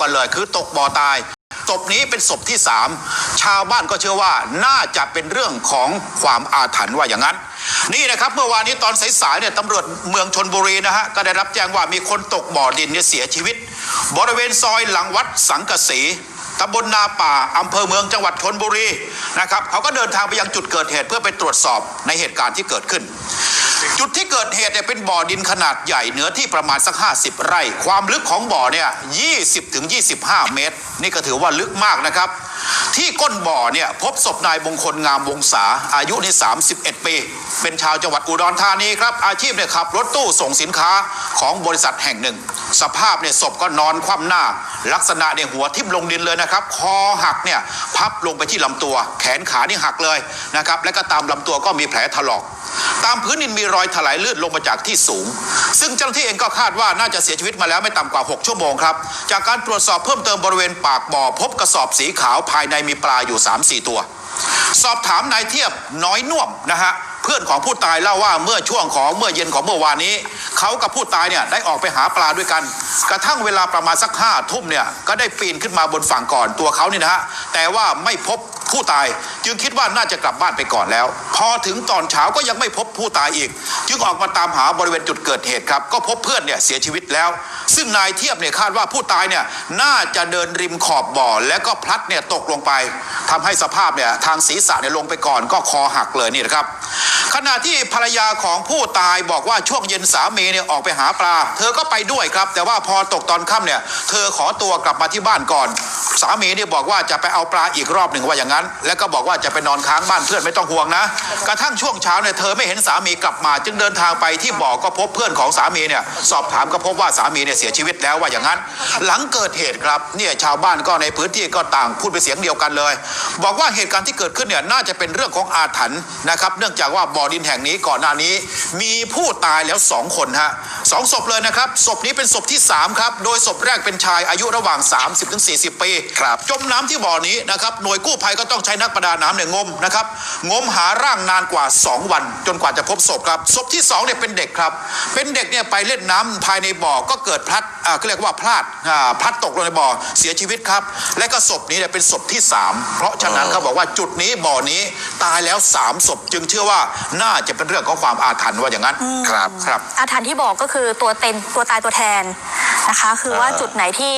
กันเลย คือตกบ่อตายศพนี้เป็นศพที่สามชาวบ้านก็เชื่อว่าน่าจะเป็นเรื่องของความอาถรรพ์ว่าอย่างนั้น นี่นะครับเมื่อวานนี้ตอนสายๆเนี่ยตำรวจเมืองชนบุรีนะฮะก็ได้รับแจ้งว่ามีคนตกบ่อดินเนี่ยเสียชีวิต บริเวณซอยหลังวัดสังกสี ตำบลนาป่าอำเภอเมืองจังหวัดชนบุรีนะครับเขาก็เดินทางไปยังจุดเกิดเหตุเพื่อไปตรวจสอบในเหตุการณ์ที่เกิดขึ้น จุดที่เกิดเหตุเนี่ยเป็นบ่อดินขนาดใหญ่เนื้อที่ประมาณสัก 50 ไร่ ความลึกของบ่อเนี่ย20ถึง25 เมตร นี่ก็ถือว่าลึกมากนะครับ ที่ก้นบ่อเนี่ยพบศพนายมงคลงามวงศาอายุใน31 ปี เป็นชาวจังหวัดอุดรธานีครับ อาชีพเนี่ยขับรถตู้ส่งสินค้าของบริษัทแห่งหนึ่ง สภาพเนี่ยศพก็นอนคว่ำหน้า ลักษณะเนี่ยหัวทิ่มลงดินเลยนะครับ คอหักเนี่ยพับลงไปที่ลำตัว แขนขานี่หักเลยนะครับ และก็ตามลำตัวก็มีแผลถลอก ตามพื้นดินมีรอยถลายเลื่นลงมาจากที่สูง ซึ่งเจ้าหน้าที่เองก็คาดว่าน่าจะเสียชีวิตมาแล้วไม่ต่ำกว่า 6 ชั่วโมงครับ จากการตรวจสอบเพิ่มเติมบริเวณปากบ่อ พบกระสอบสีขาวภายในมีปลาอยู่ 3-4 ตัว สอบถามนายเทียบน้อยน่วมนะฮะเพื่อนของผู้ตายเล่าว่าเมื่อช่วงของเมื่อเย็นของเมื่อวานนี้ เขากับผู้ตายเนี่ยได้ออกไปหาปลาด้วยกัน กระทั่งเวลาประมาณสักห้าทุ่มเนี่ยก็ได้ปีนขึ้นมาบนฝั่งก่อนตัวเขานี่นะฮะแต่ว่าไม่พบ ผู้ตายจึงคิดว่าน่าจะกลับบ้านไปก่อนแล้ว พอถึงตอนเช้าก็ยังไม่พบผู้ตายอีก จึงออกมาตามหาบริเวณจุดเกิดเหตุครับ ก็พบเพื่อนเนี่ยเสียชีวิตแล้ว ซึ่งนายเทียบเนี่ยคาดว่าผู้ตายเนี่ยน่าจะเดินริมขอบบ่อ แล้วก็พลัดเนี่ยตกลงไปทำให้สภาพเนี่ยทางศีรษะเนี่ยลงไปก่อนก็คอหักเลยนี่นะครับขณะที่ภรรยาของผู้ตายบอกว่าช่วงเย็นสามีเนี่ยออกไปหาปลา เธอก็ไปด้วยครับ แต่ว่าพอตกตอนค่ำเนี่ย เธอขอตัวกลับมาที่บ้านก่อน สามีเนี่ยบอกว่าจะไปเอาปลาอีกรอบหนึ่งว่าอย่างนั้น แล้วก็บอกว่าจะไปนอนค้างบ้านเพื่อนไม่ต้องห่วงนะ กระทั่งช่วงเช้าเนี่ยเธอไม่เห็นสามีกลับมา จึงเดินทางไปที่บ่อก็พบเพื่อนของสามีเนี่ยสอบถามก็พบว่าสามีเนี่ยเสียชีวิตแล้วว่าอย่างนั้น หลังเกิดเหตุครับเนี่ยชาวบ้านก็ในพื้นที่ก็ต่างพูดเป็นเสียงเดียวกันเลย บอกว่าเหตุการณ์ที่เกิดขึ้นเนี่ยน่าจะเป็นเรื่องของอาถรรพ์นะครับ เนื่องจากว่าบ่อดินแห่งนี้ก่อนหน้านี้ มีผู้ตายแล้วสองคนฮะสองศพเลยนะครับศพนี้เป็นศพที่สามครับโดยศพแรกเป็นชายอายุระหว่าง 30-40 ปีครับ จมน้ำที่บ่อนี้นะครับหน่วยกู้ภัยก็ต้องใช้นักประดาน้ำเนี่ยงมนะครับงมหาร่างนานกว่า 2 วัน จนกว่าจะพบศพครับศพที่2เนี่ยเป็นเด็กครับ เป็นเด็กเนี่ยไปเล่นน้ำภายในบ่อก็เกิดพลัดอ่าเขาเรียกว่าพลาดอ่าพลัดตกลงในบ่อเสียชีวิตครับ และก็ศพนี้เนี่ยเป็นศพที่ 3 เพราะฉะนั้นเขาบอกว่าจุดนี้บ่อนี้ตายแล้ว3ศพจึงเชื่อว่าน่าจะเป็นเรื่องของความอาถรรพ์ว่าอย่างนั้นครับครับอาถรรพ์ที่บอกก็คือตัวเต็นตัวตายตัวแทนนะคะ คือว่าจุดไหนที่